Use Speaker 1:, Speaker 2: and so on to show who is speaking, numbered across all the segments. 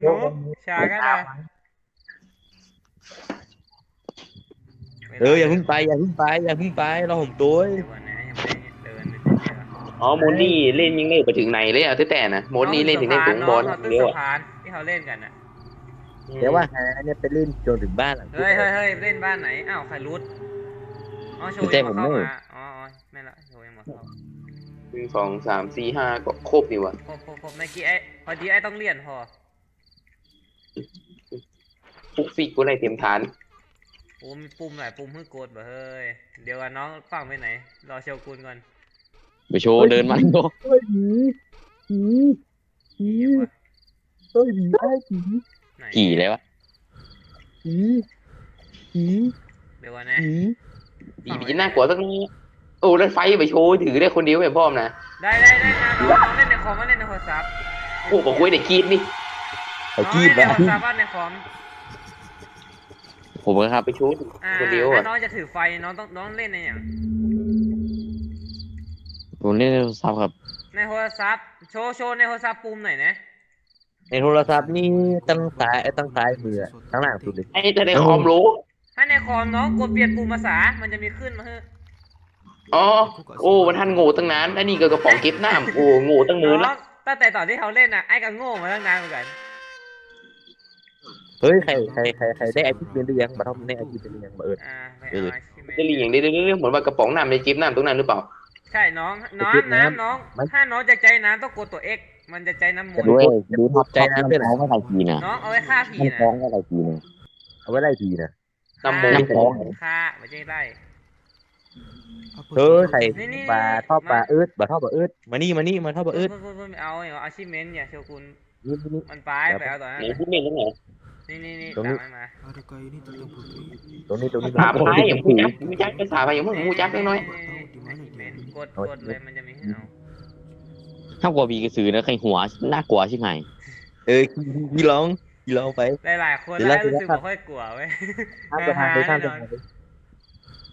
Speaker 1: หนูช้าก็ได้
Speaker 2: เอออย่าเพิ่งไปอย่าเพิ่งไปอย่าเพิ่งไปรอผมตัว
Speaker 1: เดี๋ยวก่อนนะยังไม่ได้เดินเลยเดี๋ยว
Speaker 3: อ๋อโมดนี่เล่นยังเล่นไปถึงไหนเลยอะตั้งแต่นะโมดนี่เล่นถึงได้ถึงบอล
Speaker 1: น้องตึ้ง
Speaker 3: เดียว
Speaker 1: สะ
Speaker 3: อะ
Speaker 1: พานที่เขาเล่นกันอะ
Speaker 2: เดี๋ยวว่าหาเนี่ยไปเล่นจนถึงบ้านหลัง
Speaker 1: เฮ้ยเฮ้ยเฮ้ยเล่นบ้านไหน อ้าวใครรุดอ๋อโชว์ยังมาเข้ามาอ๋ออ๋อไม่ละโชว์ยังมาเข้า
Speaker 3: หนึ่งสองสามสี่ห้าก็ครบนี่วะ
Speaker 1: ผมผมผมในกี้ไอ้พอดีไอ้ต้องเลี่ยนพอ
Speaker 3: ฟุกฟิกกูได้เต็มฐาน
Speaker 1: โอ้มีปุ่มหลายปุ่มเพื่อกดบ่เฮ้ย เดี๋ยวก่อนน้องฟังไปไหน รอเชียวกุลก่อน
Speaker 4: ไปโชว์เดินมาโชว์
Speaker 2: เฮ้ยผีผีผี
Speaker 1: เดี๋ยววะ
Speaker 2: เฮ้ยผีไอ้ผี
Speaker 1: ไหน
Speaker 4: กี่เลยวะ
Speaker 2: ผีผี
Speaker 1: เดี๋ยวก่อนนะ
Speaker 2: ผี
Speaker 3: ดีบีน่ากลัวสักนี้โอ้แล้วไฟไปโชว์ถือได้คนเดียวแบบพ่อมนะ
Speaker 1: ได้ได้ได้นะน้องน้องเล่นในคอมมาเล่นในโทรศัพท์
Speaker 3: โอ้บอกกูได้กีดนี่
Speaker 2: เขา
Speaker 1: น้อง
Speaker 2: กีบ
Speaker 1: เล่นใน
Speaker 2: แล้ว
Speaker 1: โทรศัพท์ว่าในคอม
Speaker 4: ผมก็ครับ
Speaker 3: ไปโชว์
Speaker 1: อ่า
Speaker 3: คนเดียว
Speaker 1: ถ้า
Speaker 3: อะ
Speaker 1: น้องจะถือไฟน้องต้องน้องเล่นในอย่าง
Speaker 4: ผมเล่นโทรศัพท์ครับ
Speaker 1: ในโทรศัพท์โชว์โชว์ในโทรศัพท์ปุ่มไหนอยนะ
Speaker 2: ในโทรศัพท์นี่ตั้งซ้ายตั้งซ้ายมือตั้งหลังสุดเลย
Speaker 3: ไอ้จะได้คอมรู้
Speaker 1: ถ้าในคอมน้องกดเปลี่ยนปุ่มภาษา มันจะมีขึ้นมาเฮ้ย
Speaker 3: อ๋อโอ้มันทันโง่ตั้งนานแล้วนี่ก็กระป๋องเก็บน้ำโอ้โง่ตั้งมือ
Speaker 1: น้
Speaker 3: ละ
Speaker 1: องตั้งแต่ตอนที่เขาเล่นน่ะไอ้ก็โง่มาตั้งนานเหมือนกัน
Speaker 2: เฮ้ยใครใครใครใครได้ไอพีเป็นหรือยังมาทำได้ไอพีเป็นหรือยังมาเอิด
Speaker 1: อ่าไป
Speaker 2: เอ
Speaker 1: เอา
Speaker 2: อ
Speaker 1: อาชีพ
Speaker 3: จะรีอย่างนี้เรื่องเหมือนว่ากระป๋องน้ำในเก็บน้ำตรงนั้นหรือเปล่า
Speaker 1: ใช่น้องน้
Speaker 2: ไปเก็บำ
Speaker 1: น้ำ
Speaker 2: น้ำ
Speaker 1: น้อง
Speaker 2: มัน
Speaker 1: ถ้าน้องจะใจน้ำต้องกดตัว X มันจะใจน้ำมนต์
Speaker 4: ด้วย
Speaker 2: ดูท็อปใจนะเพื่อน
Speaker 4: ท้องไม่ไรกีนะ
Speaker 1: น้องเอาไว้ฆ่าผี
Speaker 4: มัน
Speaker 1: นะ
Speaker 4: ท้องไม่ไรกีนะ
Speaker 2: เอาไว้ไล่ผีนะ
Speaker 3: น้ำมน
Speaker 4: น้ำ
Speaker 3: ต์
Speaker 4: ท้อง
Speaker 1: ฆ่าไม่ใช่ไล่
Speaker 2: เฮ้ยใคร
Speaker 1: นี่นี่
Speaker 2: ปลาทอดปลา
Speaker 1: มา
Speaker 2: เอิดปลาทอดปลาเอิดมานี่มานี่มาทอดปลาเอิด
Speaker 1: เพิ่งเพิ่งเพิ่งเอาเหรออาชีพเมนต์เนี่ยโชกุน
Speaker 2: นี่นี่นี่
Speaker 1: มันไปไปเอาต่อนั้น
Speaker 3: ไหนพูดเล่นตรงไหน
Speaker 1: นี่นี่นี่
Speaker 2: ตรงนี้
Speaker 1: ตามมันมา
Speaker 5: Adakah ini tentang putri?
Speaker 2: ตรงนี้ตรงนี้
Speaker 3: ถามพายอย่างมูจักมูจักภาษาพายอย่างมึงมูจักน้อย
Speaker 1: อาชีพเมนต์กดกดเลยมันจะมีให้เอา
Speaker 4: ถ้ากลัวบีกระสือนะใครหัวน่ากลัวใช่ไหม
Speaker 2: เออพี่ลองพี่ลองไป
Speaker 1: หลายๆคน
Speaker 2: เดี๋ยว
Speaker 1: แล้ว
Speaker 2: เรา
Speaker 1: รู้สึก
Speaker 2: จะ
Speaker 1: ไม่ค่อยกลัวเว้ย
Speaker 2: ข้ามสะพานไปข้ามสะพานไป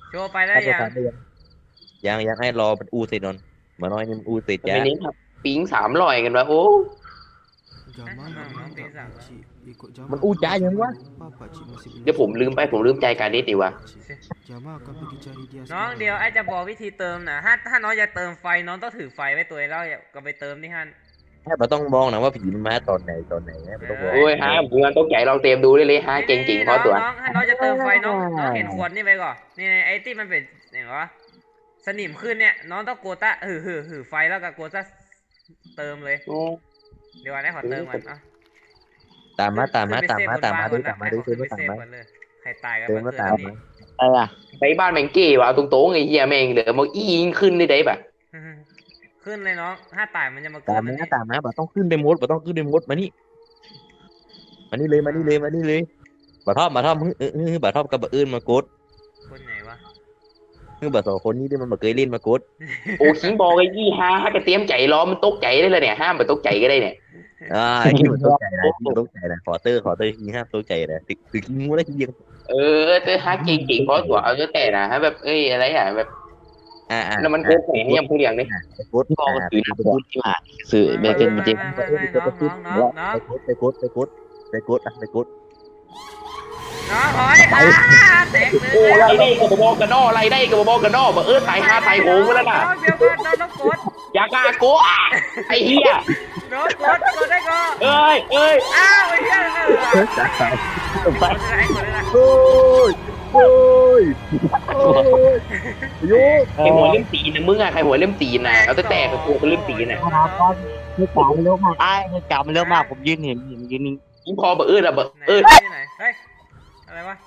Speaker 1: โชว์ไปได้
Speaker 2: ข้ามสะ
Speaker 1: ยัง
Speaker 2: พานได้ยังยังยังให้รอมันอูเสร็จนอนมาน้อยนี่มันอูเสร็จ
Speaker 3: ๆ
Speaker 2: จ้า
Speaker 3: ไม่เน้นครับปิ้งสามร้อยกันวะโอ้
Speaker 5: Jamal
Speaker 1: Ah,
Speaker 5: nak
Speaker 1: ah,
Speaker 5: minta
Speaker 1: pisang.
Speaker 5: pakcik ikut Jamal.
Speaker 2: Mun ujah je, Wan.
Speaker 5: Apa pakcik masih belum
Speaker 3: เดี๋ยวผมลืมไปผมลืมใจการเด็ดดีวะ
Speaker 5: pakcik. Jamal akan pergi cari dia
Speaker 1: น้อง
Speaker 5: sekarang.
Speaker 1: เดียวไอ้จะบอกวิธีเติมนะถ้าถ้าน้องจะเติมไฟน้องต้องถือไฟไว้ตัวแล้วอย่าก็ไปเติมที่ฮั่น
Speaker 2: แค่เราต้องมองนะว่าผีมันมาตอนไหนตอนไหนนะเราต้องมอง
Speaker 3: โอ้ยฮะเพื่อนต้องใจลองเต็มดูเลยเลยฮะเก่งๆพอตัว
Speaker 1: น้องถ้าน้องจะเติมไฟน้องน้องเห็นขวดนี่ไปก่อนนี่ไอ้ที่มันเป็นอย่างวะสนิมขึ้นเนี่ยน้องต้องโกตะหือหือหือไฟแล้วก็โกตะเติมเลย
Speaker 3: โอ้
Speaker 1: เดี๋ยวก่อนให้ขอเติมก่อนอะ
Speaker 2: ตามมาตามมาตามมาตามมา
Speaker 1: ขึ้
Speaker 2: ด้
Speaker 1: น
Speaker 2: วย
Speaker 1: ไป
Speaker 2: ตามมา
Speaker 1: เซ
Speaker 2: ด้วย
Speaker 1: ฟ
Speaker 2: เติม
Speaker 1: ก่
Speaker 2: มา
Speaker 1: อนนะ
Speaker 2: ตามมา
Speaker 1: ให้เขขึ้นไปเซฟก่อนเลยใครตายก็
Speaker 2: เติม
Speaker 1: มา
Speaker 2: มา
Speaker 1: เกิด
Speaker 2: ตาม
Speaker 1: อันนี้
Speaker 2: มา
Speaker 4: อะไรอะ
Speaker 3: ไปบ้านแมงเก้ว่ะเอาตรงๆไอ้เฮียแม่งเหลือมาอียิงขึ้นได้ได้ปะ
Speaker 1: ขึ้นเลยน้องถ้าตายมันจะมาเกิ
Speaker 2: ตา
Speaker 1: ด
Speaker 2: ม
Speaker 1: อัน
Speaker 2: มา
Speaker 1: นี้
Speaker 2: ตามมาบ่ต้องขึ้นไปมดบ่ต้องขึ้นไปมดมานี่มานี่เลยมานี่เลยมานี่เลยบ่ทอบบ่ทอบเออเออบ่ทอบกับบ่อื่นมากด
Speaker 1: คนไหนวะ
Speaker 2: คือบ่สองคนนี้ที่มันบ่เคยเล่นมากด
Speaker 3: โอ้คิงบอกไอ้ยี่ฮะฮะกระเตรียมใจรอมันตกใจได้เลยเนี่ยห้ามไปตกใจก็ได้เนี่ย
Speaker 2: อ่าคิดว่าตกใจนะคิดว่าตกใจนะขอเตอร์ขอเตอร์ทีห้ามตกใจนะตึกตึกงูแล้วทีเดียว
Speaker 3: เออเจอฮะเก่งๆพอตัวเอาตั้งแต่นะฮะแบบเอ้ยอะไรอะแบบ
Speaker 2: อ่าอ่า
Speaker 3: แล้วมันโกงแหงยังพูดอย่างนี้
Speaker 2: ไปกด
Speaker 4: ก็กระสือน่ากลัวใช่ไหมสือเป็นเป็นจริง
Speaker 1: ไม่ไม่ไม่น้องน้องน้องน้อง
Speaker 2: ไปกดไปกดไปกดไปกดอะไปกด
Speaker 1: น้อขอให้ขาแตกเลย
Speaker 3: โอ้ไล่ได้กับบบอกกันนอไล่ได้กับบบอกกันนอบอกเออตายฮาตายโหงไปแล้วน่ะ
Speaker 1: องเดี๋ยวก่อนน้องกด
Speaker 3: อย่ากล้าโกไอ้เหี้ย
Speaker 1: น้องกดกดได้ก่อน
Speaker 3: เอ้ยเอ้ย
Speaker 1: อ้าวไอ้เหี้ยเออ
Speaker 2: เฮ้ยตาย
Speaker 1: กดได้กดได้
Speaker 2: โอ้ยโอ้ยโอ้ยโย
Speaker 3: ใครหัวเล่มตีนนะมึงอะใครหัวเล่มตีนนะเอาแต่แตกกับตัวเป็นเล่มตีนนะ
Speaker 4: ไม่กล่ามันเร็วมากไอ้ไม่กล่ามันเร็วมากผมยืนเห็นเห็นยืนนิ่ง
Speaker 3: ยิงพอเบอร์เออะเบอ
Speaker 1: ไหน
Speaker 3: เออ
Speaker 1: ที่ไหนเฮ้ย อะไรวะ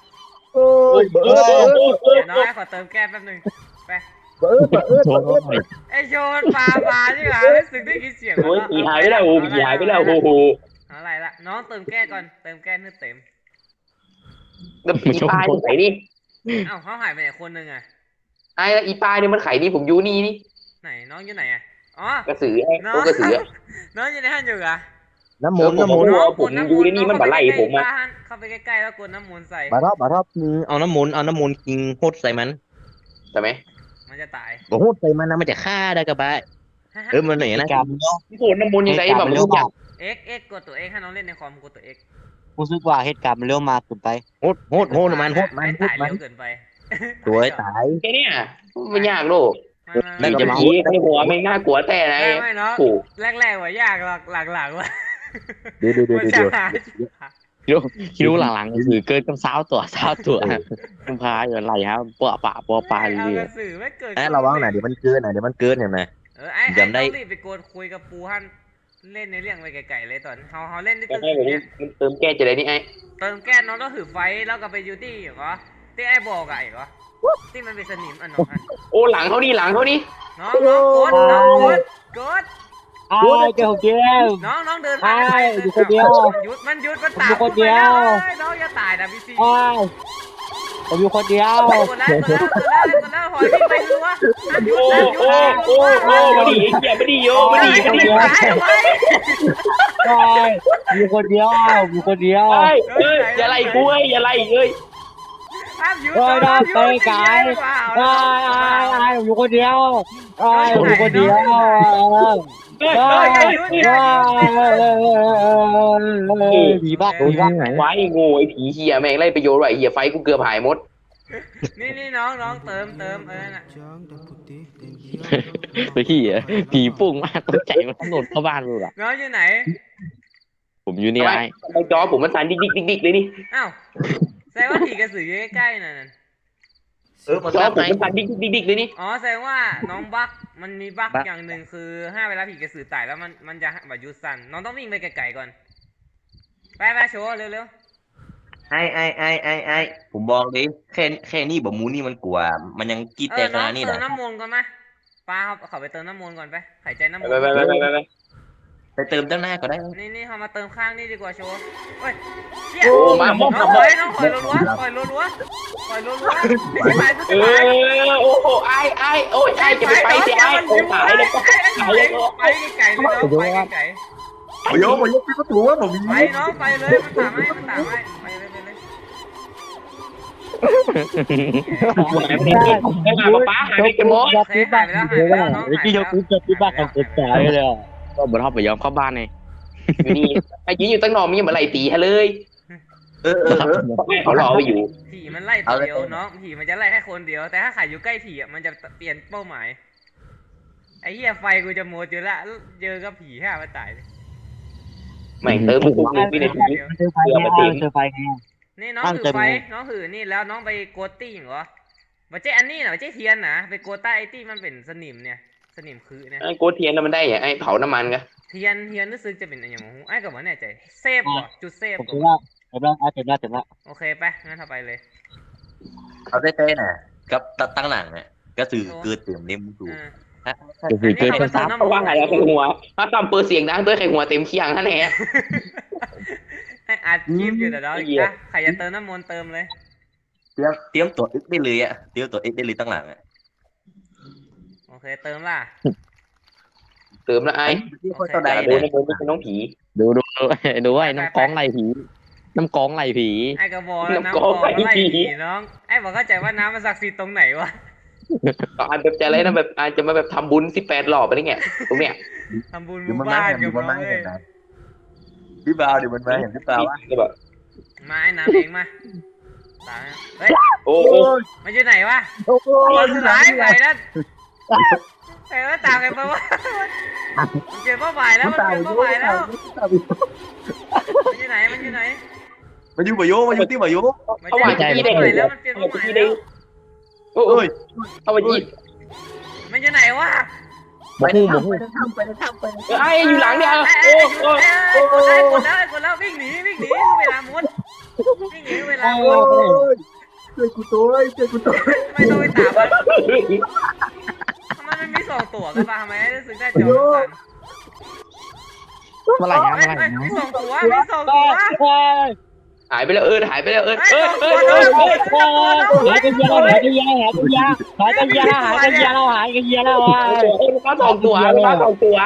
Speaker 2: โอ้ยเบอ
Speaker 3: อ
Speaker 2: ร์เบอร์
Speaker 3: เออเดี๋
Speaker 1: ยวน้องขอเติมแก้แป๊บนึงไป
Speaker 2: เบอร์เบอร์เบอร์
Speaker 4: โช
Speaker 2: เอ
Speaker 4: ว์หน่อย
Speaker 1: ไอโยนปลาปลาใช่ไหมรู้สึกได้ยินเสียง
Speaker 3: โอ้ยผีหายไปแล้วโอ้ผีหายไปแล้วโอ้โห
Speaker 1: อะไรละน้องเติมแก้ก่อนเติมแก้ให้เต็ม
Speaker 3: แล้วอีปลายมันไข่นี่
Speaker 1: เอ้าเขาหายไปไหนคนหนึ่งอะ
Speaker 3: ไอ้อีปลายเนี่ยมันไข่นี่ผมอยู่นี่นี่
Speaker 1: ไหนน้องอยู่ไหนอะอ๋อก
Speaker 3: ระสือไอ้
Speaker 1: น้อ
Speaker 3: ตัว
Speaker 1: ง
Speaker 3: กระสือ
Speaker 1: น้องอยู่ในห้างอยู่เหรอ
Speaker 2: น้ำมนต์น้ำมนต์
Speaker 3: เออผมอยู่ในนี่มันบัดไล่ผมอะ
Speaker 1: เข้าไปใกล้ๆแล้วกดน้ำมนต์ใส่
Speaker 2: บาทอบบาทอบคือเอาน้ำมนต์เอาน้ำมนต์กิงโคตรใส่มัน
Speaker 3: ใช่ไหม
Speaker 1: มันจะตาย
Speaker 2: บอกโคตรใส่มันนะมันจะฆ่าได้กระบะเออมันไหนนะ
Speaker 4: กล่าวมันเร็ว
Speaker 3: โหน้ำมนต์ยังไงแบบมันรู้จัก
Speaker 1: X X กดตัว X ให้น้องเล่นในคอมกดตัว X
Speaker 4: รู้สึกว่าเหตุการณ์มันเร็วมากเกินไป
Speaker 2: โหดโหดโหดมันโหดมัน
Speaker 1: ไอ้
Speaker 2: โหด
Speaker 1: ตาย
Speaker 2: มัน
Speaker 1: เร็วเกินไป
Speaker 2: ตัวไอ้ตาย
Speaker 3: แค่เนี้ยไม่ยากโลก
Speaker 1: ไม่
Speaker 2: นั่
Speaker 1: ไม่
Speaker 2: นก็
Speaker 3: จะผีในหัวไม่น่ากลัวแต่นะ
Speaker 1: ไม่ไม่เนาะ
Speaker 3: โอ้
Speaker 1: แรกๆว่ายากหลักหลังๆว่ะ
Speaker 2: เดี๋ยวเดี๋ยวเดี๋ยว
Speaker 1: มัน
Speaker 2: เดี๋
Speaker 1: จะ
Speaker 2: ยว
Speaker 1: หา
Speaker 4: คิดคิดหลังๆก็คือเกินกับสาวตัวสาวตัวคุณพาอยู่อะไรครับปะปะปะปะ
Speaker 1: เอา
Speaker 4: เรื่
Speaker 1: ก
Speaker 4: อย
Speaker 1: ระสือไม่เกิด
Speaker 2: ไอ้ระวังหน่อยเดี๋ยวมันเกินหน่อยเดี๋ยวมันเกินเห็นไหม
Speaker 1: เออไอ้ไอ้
Speaker 2: จำได้
Speaker 1: ต้องรีบไปโกนคุยกับปูฮันเล่นในเรื่องไปไกลๆเลยตอนเฮาเฮาเล่นได้
Speaker 3: แต่
Speaker 1: ตึ้ง
Speaker 3: ให้แบบนี้
Speaker 1: เนี่ย
Speaker 3: มันเติมแก้จะได้นี่ไอ้
Speaker 1: เติมแก้สน้องต้องถือไฟแล้วก็ไปยูตี้เหรอที่ไอ้บอกอะไอ้เหรอที่มันเป็นสนิมอันน้องอัน
Speaker 3: โอ้หลังเขานี่หลังเขานี่
Speaker 1: น้องน้องกดน้องกดกด
Speaker 4: ๆ อ้ายเจ้าเดียว
Speaker 1: น้องน้องเดิน
Speaker 4: ไอ้
Speaker 1: ไป
Speaker 4: อยู่คนเดียว
Speaker 1: มันหยุดมันหยุดมันตาม
Speaker 4: อยู่คนเดียว
Speaker 1: ไปแล้น้องอย่าตายนะพี่ซี
Speaker 4: อ้ายผมอยู่คนเดียว
Speaker 1: กดแล้วกดแล้วกดแล้วกดแล้วหอยวิ่งไปรัวห้ามหยุด
Speaker 3: โอ้
Speaker 1: ห้ามหยุด
Speaker 3: โอ้
Speaker 1: ห้ามหยุด
Speaker 3: โอ้โอ้มาดิไอ้เหี้ยมาดิโยมาดิมาดิ
Speaker 1: หายทำไม
Speaker 4: อ้ายอยู่คนเดียวอยู่คนเดียว
Speaker 3: เฮ้ยเฮ้ยอย่าไล่กูเอ้ยอย่าไล่เอ้ย
Speaker 1: ห้ามหยุด
Speaker 4: เฮ้ย
Speaker 1: ห้ามหยุด
Speaker 4: ไปไกลอ้ายอ้ายอ้ายผมอยู่คนเดียวอ้ายผมอยู่คนเดียว ผีบ้าผีบ้า
Speaker 3: ไว้ง่ไอ้ผีเหี้ยแม่งไล่ไปโยนไว้เหี้ยไฟกูเกือบหายหมด
Speaker 1: นี่นี่น้องน้องเติมเติมเออน่ะ
Speaker 4: ไปขี้อะผีปุ่งมากตกใจมันถนนเข้าบ้านเลยอะ
Speaker 1: น้องอยู่ไหน
Speaker 4: ผมอยู่นี่
Speaker 3: ไม
Speaker 4: ไอ้
Speaker 3: จอผมมันสั่นดิ๊กดิ๊กดิ๊กเลยนี่
Speaker 1: อ้าวแสดงว่าผีกระสืออยู่ใกล้ๆน่ะ
Speaker 2: เออมัน
Speaker 3: จอ
Speaker 2: รับ
Speaker 3: ผม
Speaker 2: ไหน
Speaker 3: มันสั่นดิ๊กดิ๊กดิ๊กเลยนี่
Speaker 1: อ๋อแสดงว่าน้องบักมันมีบัก
Speaker 2: บั๊ก
Speaker 1: อย่างหนึ่งคือห้าเวลาผีกระสือตายแล้วมันมันจะแบบยุดสั่นน้องต้องวิ่งไปไกลๆก่อนไปไปโชว์เร็ว
Speaker 2: ไอ้ไอ้ไอ้ไอ้ไอ้ผมบอกเลยแค่แค่นี้แบบมูนี่มันกลัว มันยังกรีด
Speaker 1: ๆเอ
Speaker 2: แต่
Speaker 1: อ
Speaker 2: ข
Speaker 1: น้อง
Speaker 2: นาดนี้
Speaker 1: เติม
Speaker 2: นะ
Speaker 1: น้ำมนต์ก่อนไหมป้าเขาเขาไปเติมน้ำมนต์ก่อนไปหายใจน้ำมน
Speaker 3: ไป
Speaker 1: ต์
Speaker 3: ไปไปไปไปไป
Speaker 2: ไปเติมตั้งหน้าก็ได้
Speaker 1: นี่นี่เขามาเติมข้างนี่ดีกว่าโชว์เฮ้ยเชี่ย
Speaker 3: โอ้มา
Speaker 1: น้
Speaker 3: ม
Speaker 1: อ
Speaker 3: อง
Speaker 1: งถอยน้องถอยรัวๆถอยรัวๆถอยรัวๆไม่ใช่ตายกู
Speaker 3: เอ
Speaker 1: จะตาย
Speaker 3: อโอ้โหไอ้ไอ้โอ้ยไอ้จะไปไปสิไอ้โอ้ตายเลย
Speaker 1: ไอ้ไอ้ไอ้ไปไกลๆเลยน้องไปไกล
Speaker 2: โอ้ยโอ้ยปิดประตูว่าผมมี
Speaker 1: ๆไปน้องไปเลยมันตามให้มันตามให้ไปเลยไปเลย
Speaker 3: ไม่มาป้าหายไปกันหมด
Speaker 1: โอเคหายไปแล้วหายไปแล้วน้อง
Speaker 4: เมื่อกี้ยกขึ้นจะที่บ้านของคนตายเลยก็เหมือนเขาไปยอมเข้าบ้านไง
Speaker 3: อยู่นี่ไอ้ยืนอยู่ตั้งนอนมันยังมาไล่ตีฮะเลย
Speaker 2: เออเออเออ
Speaker 3: เขารอไปอยู่
Speaker 1: ผีมันไล่ตัวเดียวน้องผีมันจะไล่แค่คนเดียว แต่ถ้าขายอยู่ใกล้ผีอะมันจะเปลี่ยนเป้าหมาย ไอ้เหี้ยไฟกูจะหมดอยู่ละเจอกับผีห้ามาตายเลย
Speaker 3: ไม่เติมกูพี่ในที
Speaker 4: เจอไฟไงเจอไฟไง
Speaker 1: นี่น้อง
Speaker 4: ตั้ง
Speaker 1: ถื
Speaker 4: ใจ
Speaker 1: อไฟ
Speaker 4: ดู
Speaker 1: น้องถือนี่แล้วน้องไปโกดตี้เหรอมาเจ๊อันนี้เหรอเจ๊เทียนนะไปโกดใต้ไอ้ตี้มันเป็นสนิมเนี่ย สนิมคือเนี่ย
Speaker 3: ไอ้โกเทียนมันได้ไอ้เผาน้ำมันกัน
Speaker 1: เทียนเทียนรู้สึกจะเป็นอะไรอย่างหูไอ้กับว่าแน่ใจเซฟเหรอจุดเซฟ
Speaker 4: ผม
Speaker 1: เหร
Speaker 4: ถึง
Speaker 1: อ
Speaker 4: ว่าผมว่าอาจจะน่าถึงละ
Speaker 1: โอเคไปงั้นเข้าไปเลย
Speaker 2: เอาได้แต่น่ะกับตั้งหลังเนี่ยก็คือเกิดเติมเล่มดู
Speaker 1: อ่า
Speaker 4: ก็คือเกิน
Speaker 1: อันนี้
Speaker 4: ภาษา
Speaker 1: เขา
Speaker 3: เพราะว่าไงแล้วไข่หัวถ้าตำเปิดเสียงดังด้วยไข่หัวเต็มเคียงนั่นแหละ
Speaker 1: ให้อัดคลิปอยู่แต่เราอีกนะใครจะเติมน้ำมนต์เติมเลย
Speaker 2: เตรียมเตรียมตัวเอ็กได้เลยอะเตรียมตัวเอ็กได้เลยตั้งหลังอะ
Speaker 1: โอ เคเติมล่ะ
Speaker 3: เติมแล้วไอ้
Speaker 2: ที่คนต่อใด
Speaker 3: ดู
Speaker 2: เนี่ย
Speaker 3: ในมือเป็นน้องผี
Speaker 4: ดูดูดูไอ้น้ำกองไหลผี น้ำกองไหลผี
Speaker 1: ไอ้กระบอกแล้วน้ำบอกไล่ผีน้อง ไอ้บอกเข้าใจว่าน้ำมันศักดิ์สิทธิ์ตรงไหนวะ
Speaker 3: ก็อาจแบบจะอะไรนะแบบอาจจะมาแบบทำบุญสิบแปดหล่อไปนี่ไงตรงเนี้ย
Speaker 1: ทำบุญห
Speaker 2: เดี๋ยว
Speaker 1: มู่
Speaker 2: มันมา
Speaker 1: บ้าน
Speaker 2: เห็น
Speaker 1: กับ
Speaker 2: เดี๋ยวมัน
Speaker 1: น้อ
Speaker 2: มาง
Speaker 1: เล
Speaker 2: เห็
Speaker 1: ย
Speaker 2: นนะพี่บ่าวเดี๋ยวมันมาเห็นพี่บ่าว
Speaker 3: ก็แบบ
Speaker 1: มาไอ้น้ำเองมาตามนะเฮ้ย
Speaker 3: โอ้โห
Speaker 1: มันอยู่ไหนวะ
Speaker 2: โอ้โห
Speaker 1: คนสุดท้ายใครนั่น ใครว่าตามกันไปวะมันเปลี่ยนเป้าหมายแล้วมันเปลี่ยนเป้าหมายแล้วมันอยู่ไหนมันอยู่ไหน
Speaker 2: มันอยู่บ่โยมันอยู่ที่บ่โย
Speaker 1: มันจะเปลี่ยนเป้าหมายแล้วมันเปลี่ยนเป้าหมายแล้ว
Speaker 3: โอ้โห
Speaker 2: เอ้ย
Speaker 3: เอาไปยีด
Speaker 1: มันอยู่ไหนวะ
Speaker 2: ไปในถ้ำไปในถ้ำไปในถ้ำไปในถ้
Speaker 3: ไอ้อยู่หลังเนี่ย
Speaker 1: ไอ้
Speaker 3: โอ้
Speaker 1: ไอ้
Speaker 3: โห
Speaker 1: กดแล้วกดแล้วกดแล้ววิ่งหนีวิ่งหนีเวลามุดวิ่งหนีเวลาำมุด
Speaker 2: โอ้ยช่วยกูตัวช่วยกูตัว
Speaker 1: ไม่ต้องไปตามมันทำไมมันมี สองตัวกันปะทำไมรู้สึกได้จอกัน
Speaker 4: เมื่อไหร่นะ
Speaker 1: เฮ้
Speaker 4: เมื่อไหร่
Speaker 1: ย
Speaker 4: นะ
Speaker 1: มีสองตัวมีสองตัว
Speaker 3: หายไปแล้วเออหายไปแล้วเออ
Speaker 1: เฮ้ย
Speaker 3: เอ
Speaker 1: ส
Speaker 3: อ
Speaker 1: อง
Speaker 3: เอ
Speaker 1: ตัว
Speaker 3: อเอ
Speaker 1: สอง
Speaker 3: อ
Speaker 1: ตัว
Speaker 4: หายกันเยอะหายกันเยอะหายกันเยอะหายกันเยอะหายกันเยอะหายกันเยอะแล้ว
Speaker 3: โอ้โหมาสองตัวมาสองตัว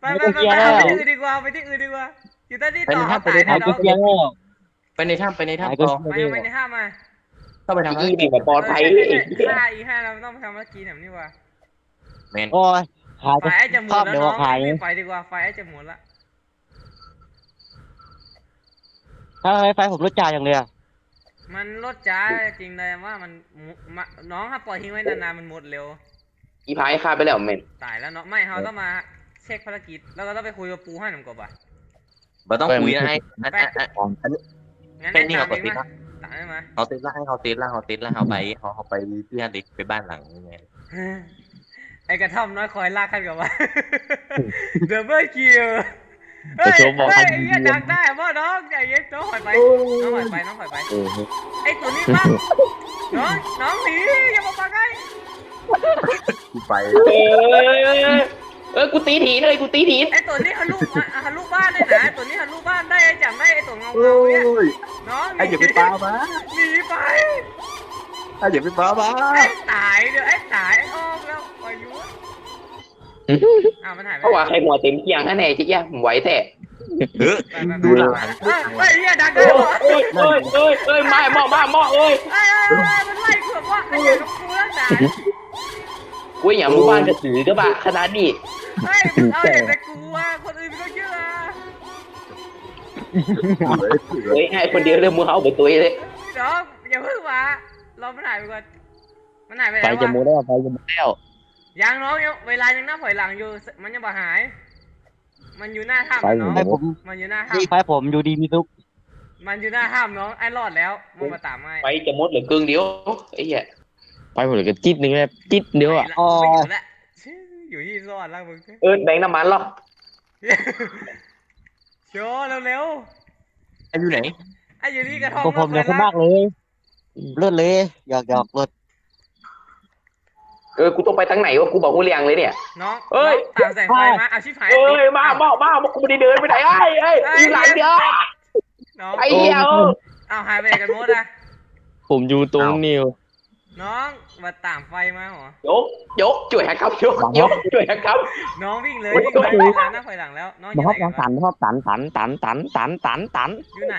Speaker 1: ไปไปไปไปไปที่อื่นดีกว่าไปที่อื่นดีกว่าอยู่ใต้ที่ต่อเขาตาย
Speaker 4: หา
Speaker 1: แน่
Speaker 4: ย
Speaker 1: น
Speaker 4: กั
Speaker 1: อนน
Speaker 4: เยอะ
Speaker 2: ไปในถ้ำไปใน
Speaker 4: หาย
Speaker 2: ถ้ำ
Speaker 4: กั
Speaker 2: ต่
Speaker 4: น
Speaker 2: อ
Speaker 1: ไปไปในห้ามา
Speaker 2: เข้าไปทำอะไร
Speaker 3: ที่แบบปลอดภัย
Speaker 1: ห้าอีห้าเราต้องทำเมื่อกี้แบบนี้ว่า
Speaker 2: แมน
Speaker 4: โอ้ยหาย
Speaker 1: ไฟ
Speaker 4: กัน
Speaker 1: ไอ้จะหม
Speaker 4: ครอ
Speaker 1: ด
Speaker 4: บ
Speaker 1: แล้ว
Speaker 4: เดี๋ยว
Speaker 1: น้อง
Speaker 4: หาย
Speaker 1: ไฟดีกว่าไฟไอ้จะหมดละ
Speaker 4: ทำไมไฟผมลดจ่ายอย่างเลยอะ
Speaker 1: มันลดจ้าจริงเลยว่ามันมุมะน้องถ้าปล่อยทิ้งไว้นานๆมันหมดเร็ว
Speaker 3: อีพายฆ่าไปแล้วเมน
Speaker 1: ตายแล้วเนาะไม่เราต้องมาเช็คภารกิจแล้วก็ต้องไปคุยกับปูให้หน่อยก่อนป่ะ
Speaker 2: บ่ต้องคุยนะไอ้อันอันอันอันนี้
Speaker 1: งั้น
Speaker 2: แค่
Speaker 1: ไอ้
Speaker 2: นี้
Speaker 1: ตาม
Speaker 2: เรา
Speaker 1: เอง
Speaker 2: กดติด
Speaker 1: มา
Speaker 2: นะ
Speaker 1: ตามได้ไหม
Speaker 2: เขาเต้นละให้เขาเต้นละเขาเต้นละเขาไปเขาเขาไปเพื่อนดิไปบ้านหลังยังไง
Speaker 1: ไอ้กระท่อมน้อยคอยลากกันกับว่าเดบเบิลคิวเฮ้ย
Speaker 4: จะโชว์บอก
Speaker 1: เฮ้ย
Speaker 4: พัน
Speaker 1: ไอ้
Speaker 4: ดี
Speaker 1: เหี้ยดักได้พ่อน้องใจเย็นน้องถอยไปน้องถอยไปน้องถอยไป
Speaker 4: เออ
Speaker 1: ไอ้ตัวนี้บ้าน้องน้องหนีอย่ามาปังไอ้
Speaker 2: กูไป
Speaker 3: เออเออกูตีถีนเลยกูตีถีน
Speaker 1: ไอ้ตัวนี้ฮันลูกมาฮันลูกบ้านได้นะไอ้ตัวนี้ฮันลูกบ้านได้ไอ้จำได้ไอ้ตัวเงา
Speaker 2: โอ้
Speaker 1: เงาเนี่ย
Speaker 2: ย
Speaker 1: น้องหนี
Speaker 2: ไอ้อย่าไปป้ามา
Speaker 1: หนีไป
Speaker 2: ไอ้อย่าไปป้ามา
Speaker 1: ไอ้ตายเดี๋ยวไอ้ตายไอ้ออกแล้วปล่ อยอยู่อ้าวมันหายไป
Speaker 3: เพราะว่าใครหัวเต็มเคียงฮะแน่จิ๊กย่าผมไหวแท้
Speaker 2: เออ
Speaker 1: ไปไปไป
Speaker 2: ดูหลัง
Speaker 1: เฮ้ยเฮ้ยเหี้ยดักได้
Speaker 3: เอ้ย
Speaker 1: เหรอ
Speaker 3: เอ้ยเอ้ยเอ้ยเอ้ยมาหม้อมาหม้อเอ้ย
Speaker 1: ไอ้ไอ้ไอ้มันไล่กูแบบว่าไอ้เหี้ยกับกูแล้วตาย
Speaker 3: กูอย่างหมู่บ้านกระสือกระบะขนาดนี้
Speaker 1: เฮ้ยมึงเอาเห็นแต่กูอะคนอื่นไม่ต้องเชื่ออะ
Speaker 3: เฮ้ยให้คนเดียวเลยมือเขาไปตัวเลย
Speaker 1: เดี๋ยวอย่าเพิ่งมาเรามันหายไปก่อนมันหายไป
Speaker 4: ไฟ
Speaker 1: แล้ว
Speaker 4: จะ
Speaker 1: วะ
Speaker 4: หมดแล้วไฟจะหมดแล้ว
Speaker 1: ยังน้องยังเวลายังนับถอยหลังอยู่ มันยังบ่หาย มันอยู่หน้าถ้ำ
Speaker 4: ไฟ
Speaker 1: อะ
Speaker 4: ผ
Speaker 1: น้อง
Speaker 4: มให้ผม
Speaker 1: มันอยู่หน้า
Speaker 4: ไฟ
Speaker 1: ถ้ำ
Speaker 4: ผมอยู่ดีมีทุก
Speaker 1: มันอยู่หน้าถ้ำน้องไอ้รอดแล้วมึงมาตามไอ้
Speaker 3: ไปจะมดเหลือกึ่งเดียวไอ้เหี้ย
Speaker 4: ไฟผมเหลือแค่จิ๊ดนึงเลยจิ๊ดเดียวอะ
Speaker 1: ไปละไม่อยู่แล้วชื่ออยู่ที่รอดแล้วมึง
Speaker 3: เออแบงค์น้ำมันหรอ
Speaker 1: โชว์เร็ว
Speaker 2: ไอ้อยู่ไหน
Speaker 1: ๆไอ้อยู่ที่กระท่อม
Speaker 4: พวกผม
Speaker 1: ร
Speaker 4: เย
Speaker 1: ถ
Speaker 4: อะ
Speaker 1: ไฟ
Speaker 4: มากเลยเลือดเลยหยอกหยอกเลือด
Speaker 3: เออกูต้องไปทางไหนวะกูบอกกูเลียงเลยเนี่ย
Speaker 1: น้อง
Speaker 3: เอ้ย
Speaker 1: น้องตามแสงไฟมาเอาชิบหาย
Speaker 3: เอ้ยมาหม้อมากูไม่ได้เดินไปไหนไอ้ไอ้ยอยู่หลังเดียว
Speaker 1: น้อง
Speaker 3: ไอ้เหี้ยเออ
Speaker 1: เอาหายไปไหนกันหมดอะ
Speaker 4: ผมอยู่ตรงนิว
Speaker 1: น้องมาตามไฟมาเหรอ
Speaker 3: ยกยกช่วยหาครับยกยกช่วยหาครับ
Speaker 1: น้องวิ่งเลย
Speaker 3: โอ้ย
Speaker 1: วิ่งเลยเวลาหน้าถอยหลังแล้ว น้องอ
Speaker 4: มา
Speaker 1: ยู่
Speaker 4: ค
Speaker 1: ไห
Speaker 4: รั
Speaker 1: น
Speaker 4: บ
Speaker 1: กัน
Speaker 4: ตัน
Speaker 1: วะ
Speaker 4: ตันครับตันตันตันตันตันตัน
Speaker 1: อยู่ไหน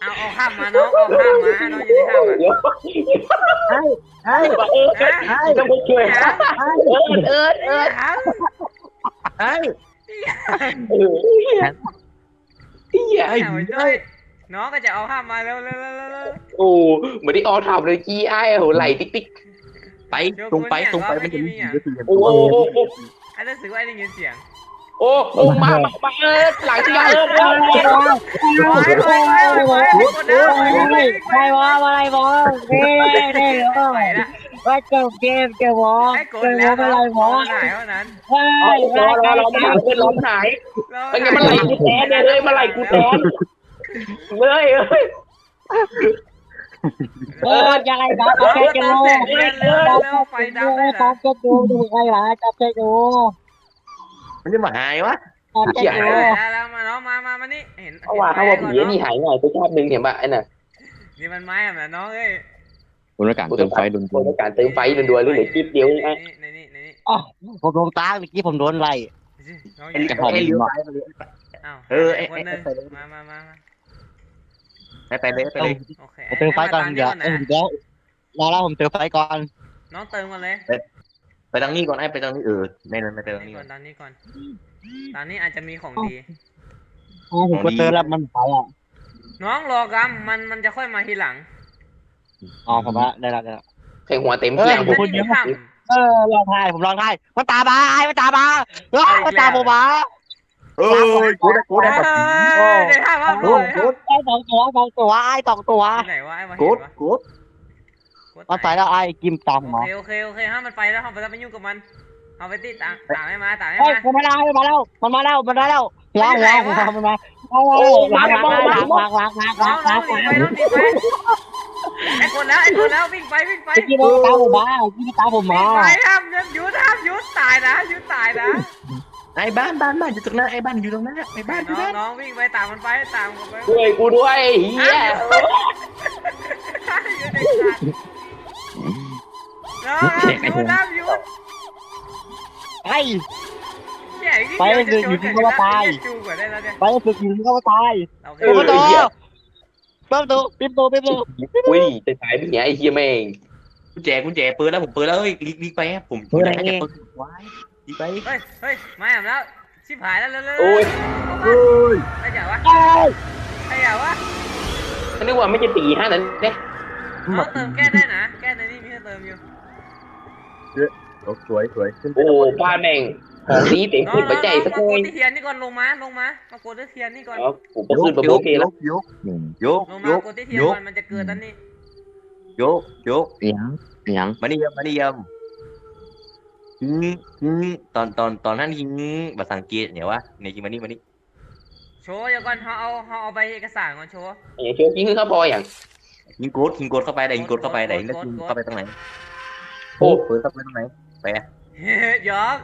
Speaker 1: เอาเอาข้ามมาน้องเอาข้ามมาน้องอยู่ในข้ามอะ
Speaker 3: ยก
Speaker 2: ไอ้ไอ้
Speaker 3: เออ
Speaker 1: ฮะ
Speaker 2: ไอ้
Speaker 3: ต้องไปช่วยหาเออเออเออ
Speaker 1: หา
Speaker 2: ไอ้
Speaker 3: เออเหี้ยเหี้ย
Speaker 1: ไอ้หัวจ้อยน้องก็จะเอาข้ามมาเร็วเร็วเร็วเร็วเร็ว
Speaker 3: โอ้เหมือนที่ออทำเลยกี้ไอ้โหไหลติ๊กติ๊ก
Speaker 2: ไปตรงไปตรงไปมันจะมีก็คือ
Speaker 3: โอ้โห
Speaker 1: ไอ้รู้สึกว่าไอ้ได้ยินเสียง
Speaker 3: โอ้โอ้มามามาเออหลังที่ยังเออเออ
Speaker 1: ไปไปไปไปไปกดแล้วไปไป
Speaker 4: วะอะไรวะเด้เด้
Speaker 1: ไปละ
Speaker 4: ว่าเจ้าเกมเจ้าวะ
Speaker 1: ให้กดแล้วอะไรหมอหายเท่านั้น
Speaker 4: ว้า
Speaker 3: เอารอรอรอมาเพื่อนร้องหายเป็นไงมันไหลกูแทนเลยมาไหลกูแทนเลยเอ้ย
Speaker 4: เออยังไงครับ
Speaker 1: น้อง
Speaker 4: เจ๊จู
Speaker 1: ตามแสงเร็วเร็วเร็วไฟดับได้
Speaker 4: ตา
Speaker 1: ละ
Speaker 4: เจ๊จูดูใครล่ะจับเจ๊จู
Speaker 2: มันจะมาหายวะ
Speaker 4: ตามเจ๊จู
Speaker 1: แล้วมาน้องมามามานี่เห็น
Speaker 3: เพราะว่าเขาว่าผีนี่หายง่ายไปชาติหนึ่งเห็นป่ะไอ้น่ะ
Speaker 1: นี่มันไม้อะน้องเอ้ย
Speaker 4: คุณประกาศเติมไฟดุน
Speaker 3: คนต้องการเติมไฟด่วนๆเลยเหลือคลิปเดียวไง
Speaker 1: ในนี่ในนี่
Speaker 4: ผมลงตาเมื่อกี้ผมโดนไล่
Speaker 1: น้อง
Speaker 2: ไอ้
Speaker 1: อยู่
Speaker 2: ไอ้เลี้ยวซ้ายไปเลย
Speaker 1: อ้าว
Speaker 2: เออไอ้
Speaker 1: คนหนึง
Speaker 2: ไอ้ไปเลย
Speaker 1: มามามามา
Speaker 2: ไปไปเลยไปเลย
Speaker 1: โอเค
Speaker 4: เติมไฟก่อนเดี๋ยว
Speaker 1: นะ
Speaker 4: เดี๋ยวรอแล้วผมเติมไฟก่อน
Speaker 1: น้องเติมก่อนเลย
Speaker 2: ไปทางนี้ก่อนไอ้ไปทางนี้เออไม่ไม่ไปทาง
Speaker 1: นี่
Speaker 2: นี้
Speaker 1: ก่
Speaker 2: ก่
Speaker 1: อ
Speaker 2: อนน
Speaker 1: ตอนนี้ก่อน ตอนนี้อาจจะมีของดี
Speaker 4: ผมก็เติมแล้วมันไฟอะ
Speaker 1: น้องรอกำมันมันจะค่อยมาทีหลัง
Speaker 4: อ๋อผมว่าได้แล้วได้แล้ว
Speaker 3: ใครหัวเต็มเที่ยง
Speaker 4: เออ
Speaker 3: ผม
Speaker 4: คนเดียว
Speaker 1: ข้าม
Speaker 4: เออลองทายผมลองทายมันตามาไอ้มันตามาเออมันตาผมมา
Speaker 2: เออกูได้กูได้
Speaker 1: เอ้ยเดี๋ยวข้ามมา
Speaker 2: กู
Speaker 1: เลย
Speaker 2: กู
Speaker 4: ไอ้สองตัวสองตัวไอ้สองตัว
Speaker 1: ที่ไหนวะไอ้มา
Speaker 2: กู
Speaker 1: เห็นวะ
Speaker 2: กู
Speaker 1: กด
Speaker 4: มันไปแล้วไอ้กิมตาม
Speaker 1: โอ
Speaker 4: มา
Speaker 1: เคโอเคโอเคห้ามมันไปแล้วห้ามไปแล้วไปยุ่งกับมันเอาไปตีตามตามให้มาตามให้
Speaker 4: เฮ้ย
Speaker 1: มา
Speaker 4: มันมาแล้วมันมาแล้วมันมาแล้วมันมาแล้วหัวหัวหัวมันมาโอ้ล้างล้างล้างล้างล้างล้าง
Speaker 1: น้
Speaker 4: ล้า
Speaker 1: อง
Speaker 4: ง
Speaker 1: น้
Speaker 4: ล้า
Speaker 1: อง
Speaker 4: ง
Speaker 1: หนีไปน้องหนีไปไอ้คนแล้วไอ้คนแล้ววิ่งไปวิ่งไป
Speaker 4: กิมตามผมมากิมตามผมมา
Speaker 1: วิ่งไปห้ามหยุดห้ามหยุดตายนะหยุดตายนะ
Speaker 2: ไอ้บ้านบ้านบ้านอยู่ตรงนั้นไอ้บ้านอยู่ตรงนั้นไอ้บ้านอยู่
Speaker 1: น้อง
Speaker 2: นั้น
Speaker 1: น้องวิ่งไปตามมันไปตามมันไป
Speaker 3: ช่วยกูด้วยเฮีย
Speaker 1: อยู่ในสัตว์น้องหยุดห้ามหยุด
Speaker 4: ไอ้
Speaker 1: เนี่ยอีกนิดเดียวจะโจรกันจูกว่าได้แล้วเนี่ย
Speaker 4: ไปฝึกยิงเข้าตาย
Speaker 1: โอเค
Speaker 4: ปิดประตูเปิดประตูปิดประตูปิดประตู
Speaker 3: อุ้ยจะตายพี่เหี้ยไอ้เฮียแม่ง
Speaker 2: กุญแจกุญแจเปิดแล้วผมเปิดแล้วเฮ้ยลีกลีกไปผมผมไหนจะเปิดไว้ลีกไป
Speaker 1: เฮ้ย เฮ้ยมาแอมแล้ว ชิบหายแล้วเร็ว
Speaker 3: โอ้ย
Speaker 2: เฮ้ย
Speaker 1: ไม่จ๋าวะ
Speaker 4: เอ้
Speaker 1: ใครอะวะ
Speaker 3: ฉันนึกว่าไม่จะตีฮะนั้นเนี่ย
Speaker 1: น้องเติมแก้ได้นะ แก้ในนี่มีให้เติมอยู่
Speaker 2: สวยสวยขึ้นไป
Speaker 3: โอ้ป้าแม่งของดีเต็ม
Speaker 1: น้อง
Speaker 3: ขึ้นไป
Speaker 1: น้อง
Speaker 3: ใจ
Speaker 1: น้อง
Speaker 3: สัก
Speaker 1: มา
Speaker 3: หน่
Speaker 1: ก
Speaker 3: อย
Speaker 1: ดที่เทียนนี่ก่อนลงมาลงมามากดที่เทียนนี่ก่อน
Speaker 3: แล้วผมก็ขึ้นไปโอเคแล้ว
Speaker 2: ยก
Speaker 4: อืม
Speaker 2: ยก
Speaker 1: ลง
Speaker 2: ย
Speaker 1: มากกดที่เทียน
Speaker 2: ยก
Speaker 1: ก่อนมันจะเกิดอันนี้
Speaker 2: ยกยก
Speaker 4: เอียงเอียง
Speaker 2: มานี่ยำมานี่ยำฮิงฮิงตอนตอนตอนนั้นฮิงภาษาอังกฤษเนี่ยวะในจริงมานี่มานี่
Speaker 1: โชว์เดี๋ยวก่อนเขาเอาเขาเอาใบเอกสารก่อนโชว์
Speaker 3: อย่าโชว์ยิงเขาพออย่าง
Speaker 2: ยิงโกดยิงโกดเข้าไปได้ยิงโกดเข้าไปได้ยิงแล้วยิงเข้าไปตรงไหน
Speaker 3: โอ้
Speaker 2: เปิดเข้าไปตรงไหน
Speaker 1: เฮ้ยหยอก